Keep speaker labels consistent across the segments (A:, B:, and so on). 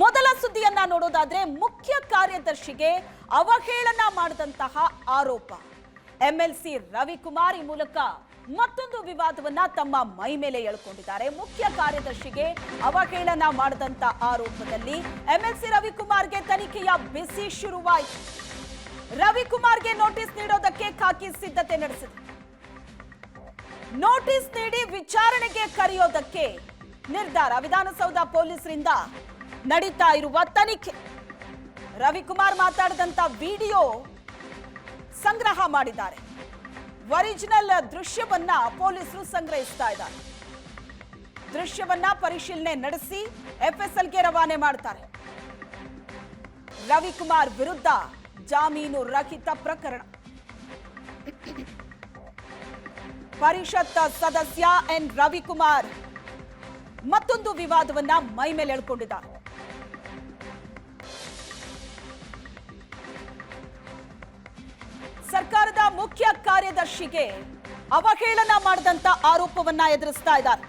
A: ಮೊದಲ ಸುದ್ದಿಯನ್ನ ನೋಡೋದಾದ್ರೆ ಮುಖ್ಯ ಕಾರ್ಯದರ್ಶಿಗೆ ಅವಹೇಳನ ಮಾಡಿದಂತಹ ಆರೋಪ. ಎಂಎಲ್ಸಿ ರವಿಕುಮಾರ್ ಈ ಮೂಲಕ ಮತ್ತೊಂದು ವಿವಾದವನ್ನ ತಮ್ಮ ಮೈ ಮೇಲೆ ಎಳ್ಕೊಂಡಿದ್ದಾರೆ. ಮುಖ್ಯ ಕಾರ್ಯದರ್ಶಿಗೆ ಅವಹೇಳನ ಮಾಡಿದಂತ ಆರೋಪದಲ್ಲಿ ಎಂಎಲ್ಸಿ ರವಿಕುಮಾರ್ಗೆ ತನಿಖೆಯ ಬಿಸಿ ಶುರುವಾಯಿತು. ರವಿಕುಮಾರ್ಗೆ ನೋಟಿಸ್ ನೀಡೋದಕ್ಕೆ ಖಾಕಿ ಸಿದ್ಧತೆ ನಡೆಸಿದೆ. ನೋಟಿಸ್ ನೀಡಿ ವಿಚಾರಣೆಗೆ ಕರೆಯೋದಕ್ಕೆ ನಿರ್ಧಾರ. ವಿಧಾನಸೌಧ ಪೊಲೀಸರಿಂದ ನಡೀತಾ ಇರುವ ತನಿಖೆ. ರವಿಕುಮಾರ್ ಮಾತಾಡಿದಂತ ವಿಡಿಯೋ ಸಂಗ್ರಹ ಮಾಡಿದ್ದಾರೆ. ಒರಿಜಿನಲ್ ದೃಶ್ಯವನ್ನ ಪೊಲೀಸರು ಸಂಗ್ರಹಿಸ್ತಾ ಇದ್ದಾರೆ. ದೃಶ್ಯವನ್ನ ಪರಿಶೀಲನೆ ನಡೆಸಿ ಎಫ್ಎಸ್ಎಲ್ಗೆ ರವಾನೆ ಮಾಡ್ತಾರೆ. ರವಿಕುಮಾರ್ ವಿರುದ್ಧ ಜಾಮೀನು ರಹಿತ ಪ್ರಕರಣ. ಪರಿಷತ್ ಸದಸ್ಯ ಎನ್ ರವಿಕುಮಾರ್ ಮತ್ತೊಂದು ವಿವಾದವನ್ನ ಮೈ ಮೇಲೆ ಎಳ್ಕೊಂಡಿದ್ದಾರೆ. ಕಾರ್ಯದರ್ಶಿಗೆ ಅವಹೇಳನ ಮಾಡಿದಂತ ಆರೋಪವನ್ನ ಎದುರಿಸ್ತಾ ಇದ್ದಾರೆ.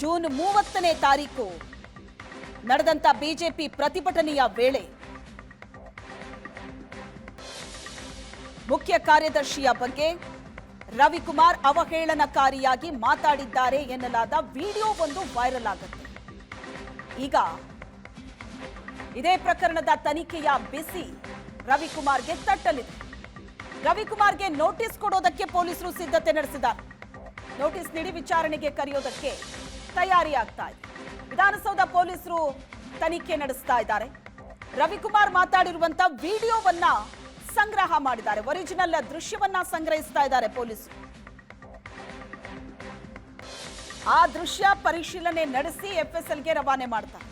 A: ಜೂನ್ ಮೂವತ್ತನೇ ತಾರೀಕು ನಡೆದಂತ ಬಿಜೆಪಿ ಪ್ರತಿಭಟನೆಯ ವೇಳೆ ಮುಖ್ಯ ಕಾರ್ಯದರ್ಶಿಯ ಬಗ್ಗೆ ರವಿಕುಮಾರ್ ಅವಹೇಳನಕಾರಿಯಾಗಿ ಮಾತಾಡಿದ್ದಾರೆ ಎನ್ನಲಾದ ವಿಡಿಯೋ ಒಂದು ವೈರಲ್ ಆಗುತ್ತೆ. ಈಗ ಇದೇ ಪ್ರಕರಣದ ತನಿಖೆಯ ಬಿಸಿ ರವಿಕುಮಾರ್ಗೆ ತಟ್ಟಲಿದೆ. ರವಿಕುಮಾರ್ಗೆ ನೋಟಿಸ್ ಕೊಡೋದಕ್ಕೆ ಪೊಲೀಸರು ಸಿದ್ಧತೆ ನಡೆಸಿದ್ದಾರೆ. ನೋಟಿಸ್ ನೀಡಿ ವಿಚಾರಣೆಗೆ ಕರೆಯೋದಕ್ಕೆ ತಯಾರಿ ಆಗ್ತಾ ಇದೆ. ವಿಧಾನಸೌಧ ಪೊಲೀಸರು ತನಿಖೆ ನಡೆಸ್ತಾ ಇದ್ದಾರೆ. ರವಿಕುಮಾರ್ ಮಾತಾಡಿರುವಂತ ವಿಡಿಯೋವನ್ನ ಸಂಗ್ರಹ ಮಾಡಿದ್ದಾರೆ. ಒರಿಜಿನಲ್ ದೃಶ್ಯವನ್ನ ಸಂಗ್ರಹಿಸ್ತಾ ಇದ್ದಾರೆ ಪೊಲೀಸರು. ಆ ದೃಶ್ಯ ಪರಿಶೀಲನೆ ನಡೆಸಿ ಎಫ್ಎಸ್ಎಲ್ಗೆ ರವಾನೆ ಮಾಡ್ತಾರೆ.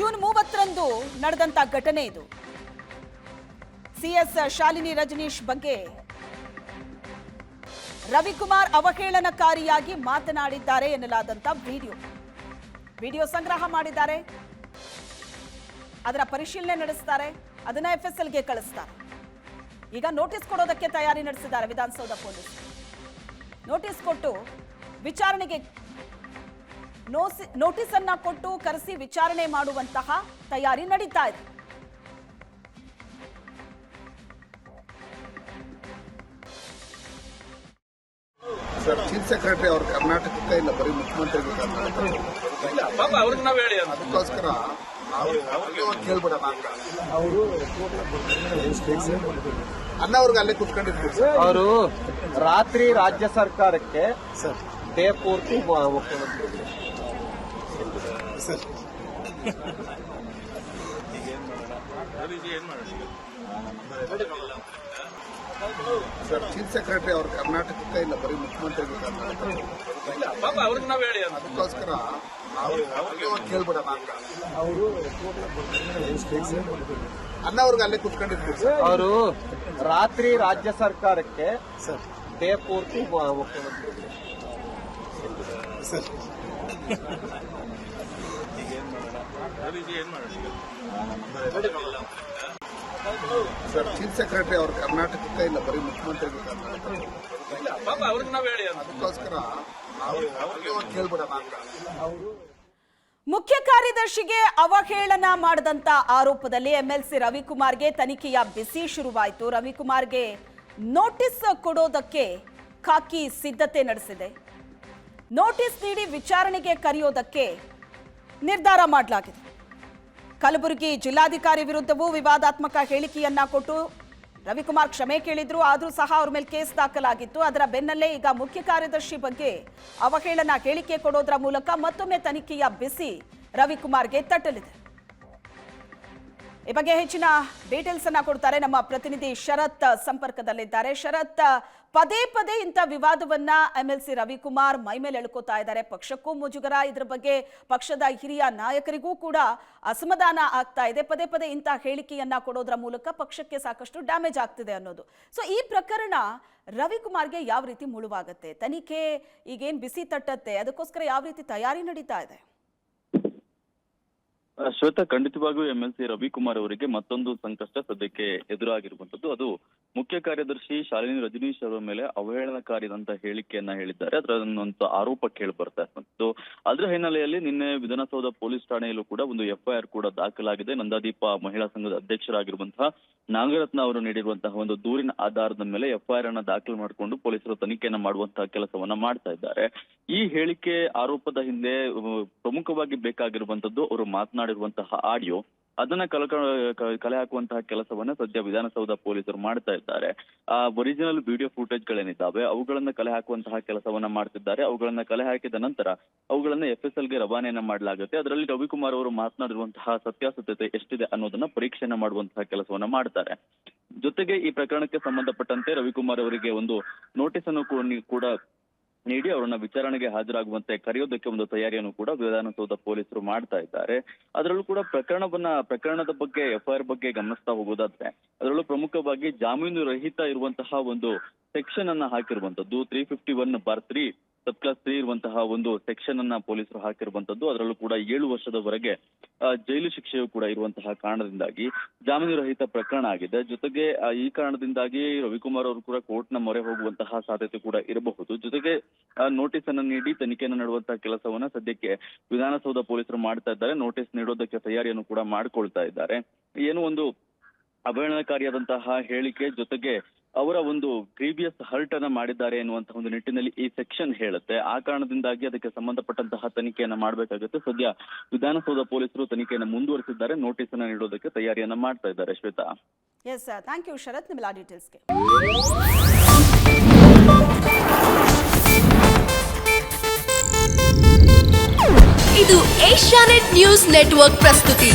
A: ಜೂನ್ ಮೂವತ್ತರಂದು ನಡೆದಂತ ಘಟನೆ ಇದು. ಸಿಎಸ್ ಶಾಲಿನಿ ರಜನೀಶ್ ಬಗ್ಗೆ ರವಿಕುಮಾರ್ ಅವಹೇಳನಕಾರಿಯಾಗಿ ಮಾತನಾಡಿದ್ದಾರೆ ಎನ್ನಲಾದಂತ ವಿಡಿಯೋ. ವಿಡಿಯೋ ಸಂಗ್ರಹ ಮಾಡಿದ್ದಾರೆ. ಅದರ ಪರಿಶೀಲನೆ ನಡೆಸ್ತಾರೆ. ಅದನ್ನ ಎಫ್ಎಸ್ಎಲ್ಗೆ ಕಳಿಸ್ತಾರೆ. ಈಗ ನೋಟಿಸ್ ಕೊಡೋದಕ್ಕೆ ತಯಾರಿ ನಡೆಸಿದ್ದಾರೆ ವಿಧಾನಸೌಧ ಪೊಲೀಸ್. ನೋಟಿಸ್ ಕೊಟ್ಟು ವಿಚಾರಣೆಗೆ ನೋಟಿಸ್ ಅನ್ನ ಕೊಟ್ಟು ಕರೆಸಿ ವಿಚಾರಣೆ ಮಾಡುವಂತಹ ತಯಾರಿ ನಡೀತಾ ಇದೆ.
B: ಸರ್ ಚೀಫ್ ಸೆಕ್ರೆಟರಿ ಅವ್ರ ಕರ್ನಾಟಕಕ್ಕೆ ಇಲ್ಲ ಬರೀ ಮುಖ್ಯಮಂತ್ರಿಗೆ ಕರ್ನಾಟಕ
C: ಇಲ್ಲ ಪಾಪ ಅವ್ರಿಗೆ ನಾವ್ ಹೇಳಿ ಅಂತ.
B: ಅದಕ್ಕೋಸ್ಕರ ಕೇಳ್ಬಿಡೋಣ ಅನ್ನ ಅವ್ರಿಗೆ ಅಲ್ಲೇ ಕುತ್ಕೊಂಡಿರ್ತೀವಿ ಸರ್.
D: ಅವರು ರಾತ್ರಿ ರಾಜ್ಯ ಸರ್ಕಾರಕ್ಕೆ
B: ಸರ್.
D: ಡೇ ಪೂರ್ತಿ ಮುಖ್ಯಮಂತ್ರಿ
B: ಸರ್ ಸರ್ ಚೀಫ್ ಸೆಕ್ರೆಟರಿ ಅವ್ರ ಕರ್ನಾಟಕಕ್ಕೆ ಇಲ್ಲ ಬರೀ ಮುಖ್ಯಮಂತ್ರಿ ಕರ್ನಾಟಕ ಅದಕ್ಕೋಸ್ಕರ ಅವ್ರು- ಅಂತ. ಅನ್ನ ಅವ್ರಿಗೆ ಅಲ್ಲೇ ಕುತ್ಕೊಂಡಿರ್ತೀವಿ ಸರ್.
D: ಅವರು ರಾತ್ರಿ ರಾಜ್ಯ ಸರ್ಕಾರಕ್ಕೆ
B: ಸರ್.
D: ಡೇ ಪೂರ್ತಿ ಮುಖ್ಯಮಂತ್ರಿ.
B: ಸರ್ ಸರ್ ಚೀಫ್ ಸೆಕ್ರೆಟರಿ ಅವ್ರ ಕರ್ನಾಟಕಕ್ಕೆ ಇಲ್ಲ, ಬರೀ
C: ಮುಖ್ಯಮಂತ್ರಿ
B: ಅದಕ್ಕೋಸ್ಕರ ಅಂತ.
A: ಮುಖ್ಯ ಕಾರ್ಯದರ್ಶಿಗೆ ಅವಹೇಳನ ಮಾಡಿದಂತ ಆರೋಪದಲ್ಲಿ ಎಂಎಲ್ಸಿ ರವಿಕುಮಾರ್ಗೆ ತನಿಖೆಯ ಬಿಸಿ ಶುರುವಾಯಿತು. ರವಿಕುಮಾರ್ಗೆ ನೋಟಿಸ್ ಕೊಡೋದಕ್ಕೆ ಖಾಕಿ ಸಿದ್ಧತೆ ನಡೆಸಿದೆ. ನೋಟಿಸ್ ನೀಡಿ ವಿಚಾರಣೆಗೆ ಕರೆಯೋದಕ್ಕೆ ನಿರ್ಧಾರ ಮಾಡಲಾಗಿದೆ. ಕಲಬುರಗಿ ಜಿಲ್ಲಾಧಿಕಾರಿ ವಿರುದ್ಧವೂ ವಿವಾದಾತ್ಮಕ ಹೇಳಿಕೆಯನ್ನ ಕೊಟ್ಟು ರವಿಕುಮಾರ್ ಕ್ಷಮೆ ಕೇಳಿದ್ರು, ಆದರೂ ಸಹ ಅವ್ರ ಮೇಲೆ ಕೇಸ್ ದಾಖಲಾಗಿತ್ತು. ಅದರ ಬೆನ್ನಲ್ಲೇ ಈಗ ಮುಖ್ಯ ಕಾರ್ಯದರ್ಶಿ ಬಗ್ಗೆ ಅವಹೇಳನ ಹೇಳಿಕೆ ಕೊಡೋದ್ರ ಮೂಲಕ ಮತ್ತೊಮ್ಮೆ ತನಿಖೆಯ ಬಿಸಿ ರವಿಕುಮಾರ್ಗೆ ತಟ್ಟಲಿದೆ. ಈ ಬಗ್ಗೆ ಹೆಚ್ಚಿನ ಡೀಟೇಲ್ಸ್ ಅನ್ನ ಕೊಡ್ತಾರೆ ನಮ್ಮ ಪ್ರತಿನಿಧಿ ಶರತ್ ಸಂಪರ್ಕದಲ್ಲಿದ್ದಾರೆ. ಶರತ್, ಪದೇ ಪದೇ ಇಂಥ ವಿವಾದವನ್ನ ಸಿ ರವಿಕುಮಾರ್ ಮೈ ಮೇಲೆ ಎಳ್ಕೋತಾ ಇದ್ದಾರೆ. ಪಕ್ಷಕ್ಕೂ ಮುಜುಗರ, ಇದ್ರ ಬಗ್ಗೆ ಪಕ್ಷದ ಹಿರಿಯ ನಾಯಕರಿಗೂ ಕೂಡ ಅಸಮಾಧಾನ ಆಗ್ತಾ ಇದೆ. ಪದೇ ಪದೇ ಇಂಥ ಹೇಳಿಕೆಯನ್ನ ಕೊಡೋದ್ರ ಮೂಲಕ ಪಕ್ಷಕ್ಕೆ ಸಾಕಷ್ಟು ಡ್ಯಾಮೇಜ್ ಆಗ್ತಿದೆ ಅನ್ನೋದು. ಸೊ ಈ ಪ್ರಕರಣ ರವಿಕುಮಾರ್ಗೆ ಯಾವ ರೀತಿ ಮುಳುವಾಗತ್ತೆ? ತನಿಖೆ ಈಗೇನು ಬಿಸಿ ತಟ್ಟತ್ತೆ? ಅದಕ್ಕೋಸ್ಕರ ಯಾವ ರೀತಿ ತಯಾರಿ ನಡೀತಾ ಇದೆ?
E: ಶ್ವೇತಾ, ಖಂಡಿತವಾಗಿಯೂ ಎಂ ಎಲ್ ಸಿ ರವಿಕುಮಾರ್ ಅವರಿಗೆ ಮತ್ತೊಂದು ಸಂಕಷ್ಟ ಸದ್ಯಕ್ಕೆ ಎದುರಾಗಿರುವಂತದ್ದು ಅದು ಮುಖ್ಯ ಕಾರ್ಯದರ್ಶಿ ಶಾಲಿನಿ ರಜನೀಶ್ ಅವರ ಮೇಲೆ ಅವಹೇಳನಕಾರಿದಂತ ಹೇಳಿಕೆಯನ್ನ ಹೇಳಿದ್ದಾರೆ. ಅದರ ಒಂದು ಆರೋಪ ಕೇಳಿ ಬರ್ತಾ ಇರುವಂತದ್ದು ಅದರ ಹಿನ್ನೆಲೆಯಲ್ಲಿ ನಿನ್ನೆ ವಿಧಾನಸೌಧ ಪೊಲೀಸ್ ಠಾಣೆಯಲ್ಲೂ ಕೂಡ ಒಂದು ಎಫ್ಐಆರ್ ಕೂಡ ದಾಖಲಾಗಿದೆ. ನಂದಾದೀಪ ಮಹಿಳಾ ಸಂಘದ ಅಧ್ಯಕ್ಷರಾಗಿರುವಂತಹ ನಾಗರತ್ನ ಅವರು ನೀಡಿರುವಂತಹ ಒಂದು ದೂರಿನ ಆಧಾರದ ಮೇಲೆ ಎಫ್ಐಆರ್ ಅನ್ನ ದಾಖಲು ಮಾಡಿಕೊಂಡು ಪೊಲೀಸರು ತನಿಖೆಯನ್ನ ಮಾಡುವಂತಹ ಕೆಲಸವನ್ನ ಮಾಡ್ತಾ ಇದ್ದಾರೆ. ಈ ಹೇಳಿಕೆ ಆರೋಪದ ಹಿಂದೆ ಪ್ರಮುಖವಾಗಿ ಬೇಕಾಗಿರುವಂತದ್ದು ಅವರು ಮಾತನಾಡಿರುವಂತಹ ಆಡಿಯೋ, ಅದನ್ನ ಕಲ ಕಲೆ ಹಾಕುವಂತಹ ಕೆಲಸವನ್ನ ಸದ್ಯ ವಿಧಾನಸೌಧ ಪೊಲೀಸರು ಮಾಡ್ತಾ ಇದ್ದಾರೆ. ಆ ಒರಿಜಿನಲ್ ವಿಡಿಯೋ ಫುಟೇಜ್ ಗಳೇನಿದ್ದಾವೆ, ಅವುಗಳನ್ನ ಕಲೆ ಹಾಕುವಂತಹ ಕೆಲಸವನ್ನ ಮಾಡ್ತಿದ್ದಾರೆ. ಅವುಗಳನ್ನ ಕಲೆ ಹಾಕಿದ ನಂತರ ಅವುಗಳನ್ನ ಎಫ್ ಎಸ್ಗೆ ರವಾನೆಯನ್ನ ಮಾಡಲಾಗುತ್ತೆ. ಅದರಲ್ಲಿ ರವಿಕುಮಾರ್ ಅವರು ಮಾತನಾಡಿರುವಂತಹ ಸತ್ಯಾಸತ್ಯತೆ ಎಷ್ಟಿದೆ ಅನ್ನೋದನ್ನ ಪರೀಕ್ಷೆಯನ್ನ ಮಾಡುವಂತಹ ಕೆಲಸವನ್ನ ಮಾಡ್ತಾರೆ. ಜೊತೆಗೆ ಈ ಪ್ರಕರಣಕ್ಕೆ ಸಂಬಂಧಪಟ್ಟಂತೆ ರವಿಕುಮಾರ್ ಅವರಿಗೆ ಒಂದು ನೋಟಿಸ್ ಅನ್ನು ಕೂಡ ನೀಡಿ ಅವರನ್ನ ವಿಚಾರಣೆಗೆ ಹಾಜರಾಗುವಂತೆ ಕರೆಯೋದಕ್ಕೆ ಒಂದು ತಯಾರಿಯನ್ನು ಕೂಡ ವಿಧಾನಸೌಧ ಪೊಲೀಸರು ಮಾಡ್ತಾ ಇದ್ದಾರೆ. ಅದರಲ್ಲೂ ಕೂಡ ಪ್ರಕರಣವನ್ನ, ಪ್ರಕರಣದ ಬಗ್ಗೆ, ಎಫ್ಐಆರ್ ಬಗ್ಗೆ ಗಮನಿಸ್ತಾ ಹೋಗೋದಾದ್ರೆ, ಅದರಲ್ಲೂ ಪ್ರಮುಖವಾಗಿ ಜಾಮೀನು ರಹಿತ ಇರುವಂತಹ ಒಂದು ಸೆಕ್ಷನ್ ಅನ್ನ ಹಾಕಿರುವಂತದ್ದು three fifty one bar three sub clause three ಇರುವಂತಹ ಒಂದು ಸೆಕ್ಷನ್ ಅನ್ನ ಪೊಲೀಸರು ಹಾಕಿರುವಂತದ್ದು, ಅದರಲ್ಲೂ ಕೂಡ ಏಳು ವರ್ಷದವರೆಗೆ ಜೈಲು ಶಿಕ್ಷೆಯು ಕೂಡ ಇರುವಂತಹ ಕಾರಣದಿಂದಾಗಿ ಜಾಮೀನು ರಹಿತ ಪ್ರಕರಣ ಆಗಿದೆ. ಜೊತೆಗೆ ಈ ಕಾರಣದಿಂದಾಗಿ ರವಿಕುಮಾರ್ ಅವರು ಕೂಡ ಕೋರ್ಟ್ನ ಮೊರೆ ಹೋಗುವಂತಹ ಸಾಧ್ಯತೆ ಕೂಡ ಇರಬಹುದು. ಜೊತೆಗೆ ನೋಟಿಸ್ ಅನ್ನ ನೀಡಿ ತನಿಖೆಯನ್ನು ನಡುವಂತಹ ಕೆಲಸವನ್ನ ಸದ್ಯಕ್ಕೆ ವಿಧಾನಸೌಧ ಪೊಲೀಸರು ಮಾಡ್ತಾ ಇದ್ದಾರೆ. ನೋಟಿಸ್ ನೀಡೋದಕ್ಕೆ ತಯಾರಿಯನ್ನು ಕೂಡ ಮಾಡ್ಕೊಳ್ತಾ ಇದ್ದಾರೆ. ಏನು ಒಂದು ಅವಹೇಳನಕಾರಿಯಾದಂತಹ ಹೇಳಿಕೆ, ಜೊತೆಗೆ ಅವರ ಒಂದು ಪ್ರೀವಿಯಸ್ ಹರ್ಟ್ ಅನ್ನ ಮಾಡಿದ್ದಾರೆ ಎನ್ನುವಂತಹ ಒಂದು ನಿಟ್ಟಿನಲ್ಲಿ ಈ ಸೆಕ್ಷನ್ ಹೇಳುತ್ತೆ. ಆ ಕಾರಣದಿಂದಾಗಿ ಅದಕ್ಕೆ ಸಂಬಂಧಪಟ್ಟಂತಹ ತನಿಖೆಯನ್ನ ಮಾಡಬೇಕಾಗುತ್ತೆ. ಸದ್ಯ ವಿಧಾನಸೌಧ ಪೊಲೀಸರು ತನಿಖೆಯನ್ನು ಮುಂದುವರಿಸಿದ್ದಾರೆ. ನೋಟಿಸ್ ಅನ್ನ ನೀಡೋದಕ್ಕೆ ತಯಾರಿಯನ್ನ ಮಾಡ್ತಾ ಇದ್ದಾರೆ. Shweta.
A: Yes thank you Sharath ನಿಮ್ಮೆಲ್ಲ ಡೀಟೇಲ್ಸ್ಗೆ
F: ಇದು ಏಷ್ಯಾನೆಟ್ ನ್ಯೂಸ್ ನೆಟ್ವರ್ಕ್ ಪ್ರಸ್ತುತಿ.